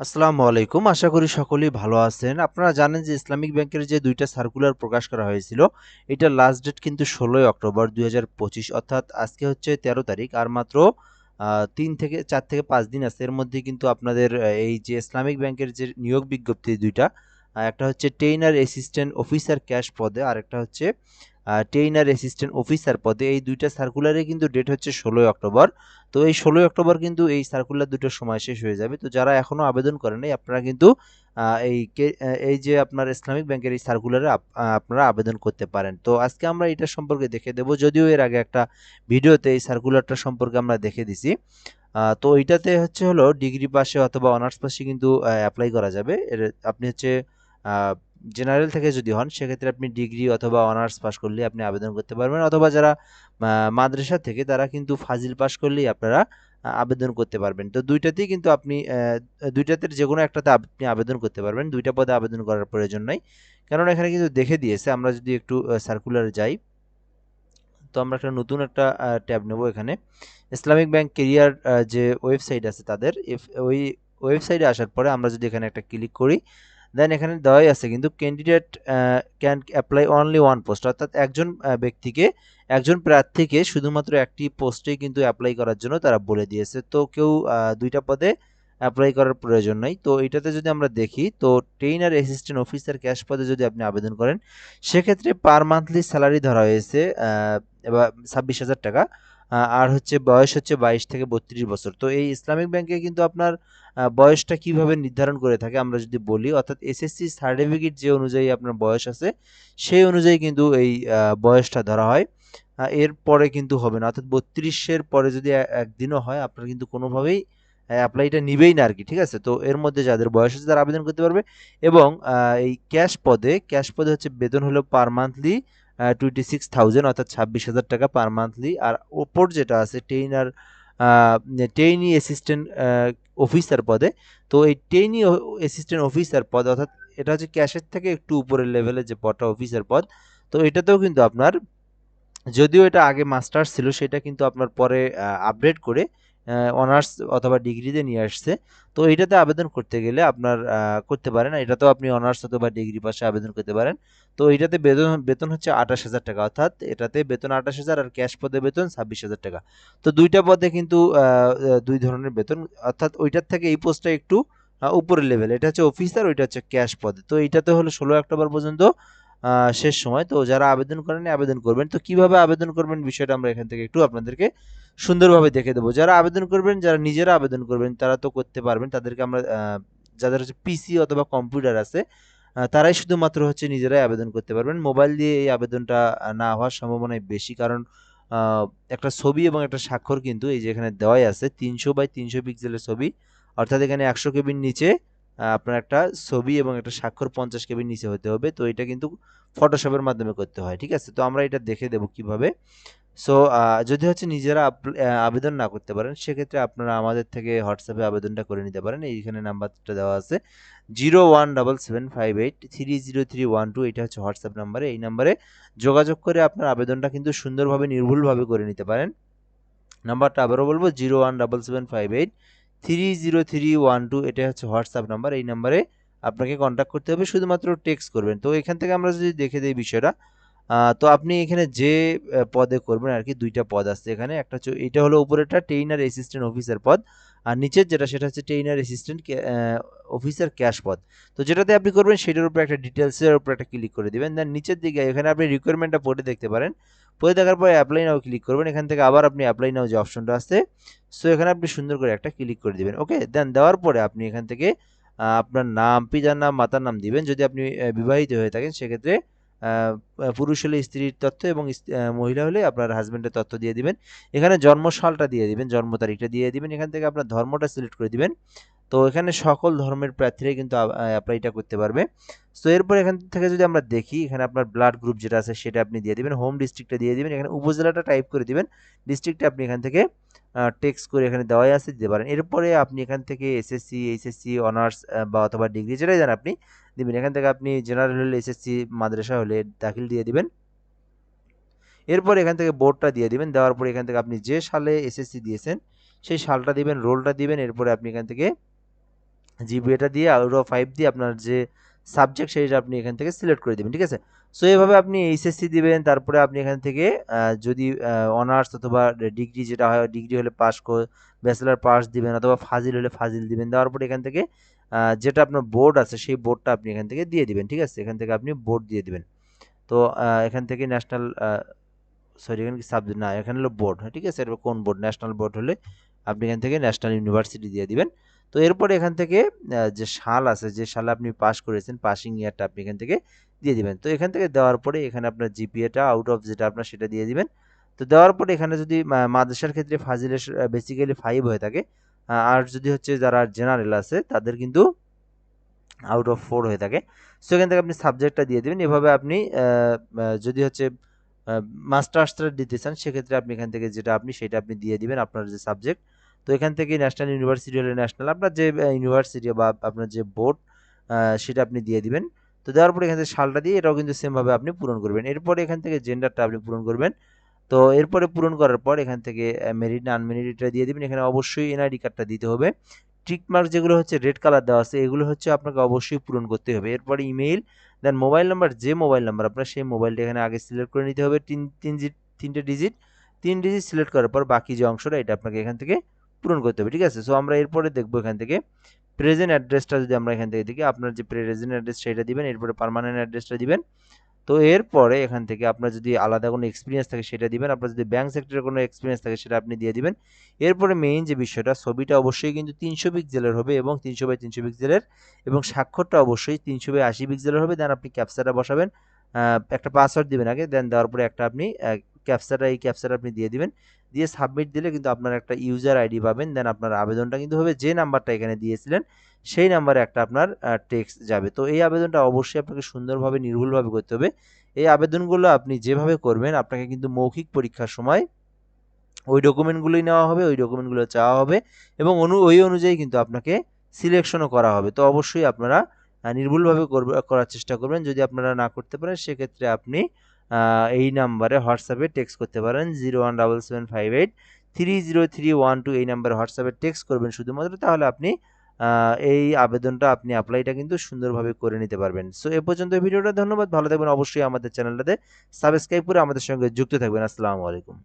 আসসালামু আলাইকুম। আশা করি সকলেই ভালো আছেন। আপনারা জানেন যে ইসলামিক ব্যাংকের যে দুইটা সার্কুলার প্রকাশ করা হয়েছিল এটা লাস্ট ডেট কিন্তু ষোলোই অক্টোবর দু হাজার পঁচিশ, অর্থাৎ আজকে হচ্ছে তেরো তারিখ। আর মাত্র তিন থেকে, চার থেকে পাঁচ দিন আছে। এর মধ্যে কিন্তু আপনাদের এই যে ইসলামিক ব্যাংকের যে নিয়োগ বিজ্ঞপ্তি দুইটা একটা হচ্ছে ট্রেইনার অ্যাসিস্ট্যান্ট অফিসার ক্যাশ পদে আর একটা হচ্ছে ট্রেইনার অ্যাসিস্ট্যান্ট অফিসার পদে এই দুইটা সার্কুলারে কিন্তু ডেট হচ্ছে ষোলোই অক্টোবর। তো এই ষোলোই অক্টোবর কিন্তু এই সার্কুলার দুটোর সময় শেষ হয়ে যাবে। তো যারা এখনও আবেদন করেন আপনারা কিন্তু এই এই যে আপনার ইসলামিক ব্যাংকের এই সার্কুলারে আপ- আপনারা আবেদন করতে পারেন। তো আজকে আমরা এটা সম্পর্কে দেখে দেব। যদিও এর আগে একটা ভিডিওতে এই সার্কুলারটা সম্পর্কে আমরা দেখে দিছি। তো এইটাতে হচ্ছে হলো, ডিগ্রি পাশে অথবা অনার্স পাশে কিন্তু অ্যাপ্লাই করা যাবে। এর, আপনি হচ্ছে জেনারেল থেকে যদি হন, সেক্ষেত্রে আপনি ডিগ্রি অথবা অনার্স পাশ করলে আপনি আবেদন করতে পারবেন। অথবা যারা মাদ্রাসা থেকে, তারা কিন্তু ফাজিল পাশ করলেই আপনারা আবেদন করতে পারবেন। তো দুইটাতেই কিন্তু আপনি দুইটাতে যে কোনো একটাতে আপনি আবেদন করতে পারবেন। দুইটা পদে আবেদন করার প্রয়োজন নাই। কেননা এখানে কিন্তু দেখে দিয়েছে, আমরা যদি একটু সার্কুলারে যাই, তো আমরা একটা নতুন একটা ট্যাব নেব এখানে। ইসলামিক ব্যাংক কেরিয়ার যে ওয়েবসাইট আছে তাদের ওই ওয়েবসাইটে আসার পরে আমরা যদি এখানে একটা ক্লিক করি দেন এখানে দেওয়াই আছে, কিন্তু candidate can apply only one post অর্থাৎ একজন ব্যক্তিকে, একজন প্রার্থীকে শুধুমাত্র একটি পোস্টেই কিন্তু অ্যাপ্লাই করার জন্য তারা বলে দিয়েছে। তো কেউ দুইটা পদে অ্যাপ্লাই করার প্রয়োজন নাই। তো এটাতে যদি আমরা দেখি, তো ট্রেইনার অ্যাসিস্ট্যান্ট অফিসার ক্যাশ পদে যদি আপনি আবেদন করেন, সেক্ষেত্রে পার মান্থলি স্যালারি ধরা হয়েছে ছাব্বিশ হাজার টাকা। আর হচ্ছে বয়স হচ্ছে বাইশ থেকে বত্রিশ বছর। তো এই ইসলামিক ব্যাংকে কিন্তু আপনার বয়সটা কীভাবে নির্ধারণ করে থাকে আমরা যদি বলি, অর্থাৎ এসএসসি সার্টিফিকেট যে অনুযায়ী আপনার বয়স আছে, সেই অনুযায়ী কিন্তু এই বয়সটা ধরা হয়। এর পরে কিন্তু হবে না, অর্থাৎ বত্রিশের পরে যদি একদিনও হয়, আপনার কিন্তু কোনোভাবেই অ্যাপ্লাইটা নিবেই না আর কি ঠিক আছে? তো এর মধ্যে যাদের বয়স আছে তারা আবেদন করতে পারবে এবং এই ক্যাশ পদে ক্যাশ পদে হচ্ছে বেতন হলো per monthly twenty six thousand অর্থাৎ ছাব্বিশ হাজার টাকা পার মান্থলি আর ওপর যেটা আছে ট্রেইনার ট্রেইনি অ্যাসিস্ট্যান্ট অফিসার পদে। তো এই ট্রেইনি অ্যাসিস্ট্যান্ট অফিসার পদ অর্থাৎ এটা হচ্ছে ক্যাশের থেকে একটু উপরের লেভেলের যে পদটা অফিসার পদ, তো এটাতেও কিন্তু আপনার, যদিও এটা আগে মাস্টার্স ছিল, সেটা কিন্তু আপনার পরে আপডেট করে অনার্স অথবা ডিগ্রিতে নিয়ে আসছে। তো এটাতে আবেদন করতে গেলে আপনার করতে পারেন। এটাতেও আপনি অনার্স অথবা ডিগ্রি পাশে আবেদন করতে পারেন। তো এটাতে বেতন বেতন হচ্ছে আঠাশ হাজার টাকা। অর্থাৎ এটাতে বেতন আঠাশ হাজার আর ক্যাশ পদে বেতন ছাব্বিশ হাজার টাকা। তো দুইটা পদে কিন্তু দুই ধরনের বেতন। অর্থাৎ ওইটার থেকে এই পোস্টটা একটু উপরের লেভেল এটা হচ্ছে অফিসার ওইটা হচ্ছে ক্যাশ পদে। তো এইটাতে হলো ষোলো অক্টোবর পর্যন্ত শেষ সময়। তো যারা আবেদন করেনি, আবেদন করবেন। তো কীভাবে আবেদন করবেন বিষয়টা আমরা এখান থেকে একটু আপনাদেরকে সুন্দরভাবে দেখে দেবো। যারা আবেদন করবেন, যারা নিজেরা আবেদন করবেন, তারা তো করতে পারবেন। তাদেরকে আমরা যাদের হচ্ছে পিসি অথবা কম্পিউটার আছে তারাই শুধুমাত্র হচ্ছে নিজেরাই আবেদন করতে পারবেন। মোবাইল দিয়ে এই আবেদনটা না হওয়ার সম্ভাবনাই বেশি কারণ একটা ছবি এবং একটা স্বাক্ষর কিন্তু এই যে এখানে দেওয়াই আছে, তিনশো বাই তিনশো পিক্সেলের ছবি। অর্থাৎ এখানে একশো কেবির নিচে আপনার একটা ছবি এবং একটা স্বাক্ষর পঞ্চাশ কেবির নিচে হতে হবে। তো এটা কিন্তু ফটোশপের মাধ্যমে করতে হয়, ঠিক আছে? তো আমরা এটা দেখে দেবো কীভাবে। সো যদি হচ্ছে নিজেরা আবেদন না করতে পারেন, সেক্ষেত্রে আপনারা আমাদের থেকে হোয়াটসঅ্যাপে আবেদনটা করে নিতে পারেন। এইখানে নাম্বারটা দেওয়া আছে zero one double seven five eight three zero three one two. এটা হচ্ছে হোয়াটসঅ্যাপ নাম্বারে। এই নাম্বারে যোগাযোগ করে আপনার আবেদনটা কিন্তু সুন্দরভাবে, নির্ভুলভাবে করে নিতে পারেন। নাম্বারটা আবারও বলব, zero one double seven five eight three zero three one two. এটা হচ্ছে হোয়াটসঅ্যাপ নাম্বার। এই নাম্বারে আপনাকে কন্ট্যাক্ট করতে হবে, শুধুমাত্র টেক্সট করবেন। তো এখান থেকে আমরা যদি দেখে দিই বিষয়টা তো আপনি এখানে যে পদে করবেন আর কি, দুইটা পদ আছে এখানে। একটা হচ্ছে, এটা হলো উপরেরটা ট্রেইনার অ্যাসিস্ট্যান্ট অফিসার পদ। আর নিচের যেটা, সেটা হচ্ছে ট্রেইনার অ্যাসিস্ট্যান্ট অফিসার ক্যাশ পদ। তো যেটাতে আপনি করবেন, সেটার উপরে একটা ডিটেলসের উপরে একটা ক্লিক করে দেবেন। দেন নিচের দিকে, এখানে আপনি রিকোয়ারমেন্টটা পড়ে দেখতে পারেন। পড়ে দেখার পরে অ্যাপ্লাই নাও ক্লিক করবেন। এখান থেকে আবার আপনি অ্যাপ্লাই নাও যে অপশনটা আছে সো এখানে আপনি সুন্দর করে একটা ক্লিক করে দিবেন ওকে দেন দেওয়ার পরে আপনি এখান থেকে আপনার নাম, পিতার নাম, মাতার নাম দিবেন। যদি আপনি বিবাহিত হয়ে থাকেন, সেক্ষেত্রে পুরুষ হলে স্ত্রীর তথ্য এবং মহিলা হলে আপনার হাজব্যান্ডের তথ্য দিয়ে দিবেন। এখানে জন্মশালটা দিয়ে দিবেন, জন্ম তারিখটা দিয়ে দিবেন। এখান থেকে আপনার ধর্মটা সিলেক্ট করে দিবেন। তো এখানে সকল ধর্মের প্রার্থীরাই কিন্তু অ্যাপ্লাইটা করতে পারবে। তো এরপর এখান থেকে যদি আমরা দেখি, এখানে আপনার ব্লাড গ্রুপ যেটা আছে সেটা আপনি দিয়ে দিবেন হোম ডিস্ট্রিক্টটা দিয়ে দিবেন, এখানে উপজেলাটা টাইপ করে দিবেন ডিস্ট্রিক্টটা আপনি এখান থেকে টেক্স করে এখানে দেওয়াই আছে, দিতে পারেন। এরপরে আপনি এখান থেকে এসএসসি এইচএসসি অনার্স বা অথবা ডিগ্রি যেটাই যান আপনি, দিবেন। এখান থেকে আপনি জেনারেল হলে এসএসসি মাদ্রাসা হলে দাখিল দিয়ে দিবেন। এরপর এখান থেকে বোর্ডটা দিয়ে দিবেন। দেওয়ার পরে এখান থেকে আপনি যে সালে এসএসসি দিয়েছেন, সেই সালটা দিবেন রোলটা দিবেন। এরপরে আপনি এখান থেকে জিপিএটা দিয়ে আউট অফ ফাইভ দিয়ে আপনার যে সাবজেক্ট সেইটা আপনি এখান থেকে সিলেক্ট করে দেবেন, ঠিক আছে? সো এভাবে আপনি এইচএসসি দিবেন, তারপরে আপনি এখান থেকে যদি অনার্স অথবা ডিগ্রি যেটা হয় ডিগ্রি হলে পাস ব্যাচেলার পাস দিবেন অথবা ফাজিল হলে ফাজিল দিবেন, দেওয়ার পরে এখান থেকে যেটা আপনার বোর্ড আছে সেই বোর্ডটা আপনি এখান থেকে দিয়ে দিবেন, ঠিক আছে? এখান থেকে আপনি বোর্ড দিয়ে দিবেন। তো এখান থেকে ন্যাশনাল সরি এখানে সাবজেক্ট না, এখানে হলো বোর্ড ঠিক আছে? এরপর কোন বোর্ড ন্যাশনাল বোর্ড হলে আপনি এখান থেকে ন্যাশনাল ইউনিভার্সিটি দিয়ে দিবেন। তো এরপরে এখান থেকে যে সাল আছে, যে সালে আপনি পাস করেছেন পাসিং ইয়ারটা আপনি এখান থেকে দিয়ে দিবেন। তো এখান থেকে দেওয়ার পরে এখানে আপনার জিপিএটা আউট অফ যেটা আপনার সেটা দিয়ে দিবেন। তো দেওয়ার পরে এখানে যদি মাদ্রাসার ক্ষেত্রে ফাজিলের বেসিক্যালি ফাইভ হয়ে থাকে আর যদি হচ্ছে যারা জেনারেল আছে তাদের কিন্তু আউট অফ ফোর হয়ে থাকে। সো এখান থেকে আপনি সাবজেক্টটা দিয়ে দেবেন। এভাবে আপনি যদি হচ্ছে মাস্টার্সটা দিতে চান, সেক্ষেত্রে আপনি এখান থেকে যেটা আপনি সেটা আপনি দিয়ে দিবেন আপনার যে সাবজেক্ট তো এখান থেকে ন্যাশনাল ইউনিভার্সিটি হলে ন্যাশনাল আপনার যে ইউনিভার্সিটি বা আপনার যে বোর্ড সেটা আপনি দিয়ে দিবেন। তো দেওয়ার পরে এখান থেকে সালটা দিয়ে এটাও কিন্তু সেমভাবে আপনি পূরণ করবেন। এরপরে এখান থেকে জেন্ডারটা আপনি পূরণ করবেন। তো এরপরে পূরণ করার পর এখান থেকে মেরিট না আনমেরিট এটা দিয়ে দিবেন। এখানে অবশ্যই এনআইডি কার্ডটা দিতে হবে। টিক মার্ক যেগুলো হচ্ছে রেড কালার দেওয়া আছে, এগুলো হচ্ছে আপনাকে অবশ্যই পূরণ করতে হবে। এরপরে ইমেইল দেন মোবাইল নাম্বার যে মোবাইল নাম্বার আপনার সেই মোবাইলটা এখানে আগে সিলেক্ট করে নিতে হবে। তিন তিন তিনটে ডিজিট তিন ডিজিট সিলেক্ট করার পর বাকি যে অংশটা, এটা আপনাকে এখান থেকে পূরণ করতে হবে, ঠিক আছে? সো আমরা এরপরে দেখব এখান থেকে। প্রেজেন্ট অ্যাড্রেসটা যদি আমরা এখান থেকে দেখি, আপনার যে প্রেজেন্ট অ্যাড্রেস সেটা দিবেন, এরপরে পার্মানেন্ট অ্যাড্রেসটা দিবেন। তো এরপরে এখান থেকে আপনার যদি আলাদা কোনো এক্সপিরিয়েন্স থাকে সেটা দিবেন, আপনার যদি ব্যাংক সেক্টরের কোনো এক্সপিরিয়েন্স থাকে সেটা আপনি দিয়ে দিবেন। এরপরে মেইন যে বিষয়টা, ছবিটা অবশ্যই কিন্তু তিনশো পিক্সেলের হবে এবং তিনশো বাই তিনশো পিক্সেলের এবং স্বাক্ষরটা অবশ্যই তিনশো বাই আশি পিক্সেলের হবে। দেন আপনি ক্যাপচারটা বসাবেন একটা পাসওয়ার্ড দিবেন আগে দেন দেওয়ার পরে একটা আপনি ক্যাপচারটা এই ক্যাপচার আপনি দিয়ে দিবেন। দিয়ে সাবমিট দিলে কিন্তু আপনার একটা ইউজার আইডি পাবেন। দেন আপনার আবেদনটা কিন্তু হবে যে নাম্বারটা এখানে দিয়েছিলেন, সেই নাম্বারে একটা আপনার টেক্সট যাবে। তো এই আবেদনটা অবশ্যই আপনাকে সুন্দরভাবে, নির্ভুলভাবে করতে হবে। এই আবেদনগুলো আপনি যেভাবে করবেন, আপনাকে কিন্তু মৌখিক পরীক্ষার সময় ওই ডকুমেন্টগুলোই নেওয়া হবে, ওই ডকুমেন্টগুলো চাওয়া হবে এবং অনু, ওই অনুযায়ী কিন্তু আপনাকে সিলেকশনও করা হবে। তো অবশ্যই আপনারা নির্ভুলভাবে করার চেষ্টা করবেন। যদি আপনারা না করতে পারেন, সেক্ষেত্রে আপনি এই নাম্বারে হোয়াটসঅ্যাপে টেক্সট করতে পারেন zero one double seven five eight three zero three one two এই নাম্বারে হোয়াটসঅ্যাপে টেক্সট করবেন শুধুমাত্র, তাহলে আপনি এই আবেদনটা আপনি অ্যাপ্লাইটা কিন্তু সুন্দরভাবে করে নিতে পারবেন। সো এ পর্যন্ত ভিডিওটা, ধন্যবাদ। ভালো থাকবেন। অবশ্যই আমাদের চ্যানেলটাতে সাবস্ক্রাইব করে আমাদের সঙ্গে যুক্ত থাকবেন। আসসালামু আলাইকুম।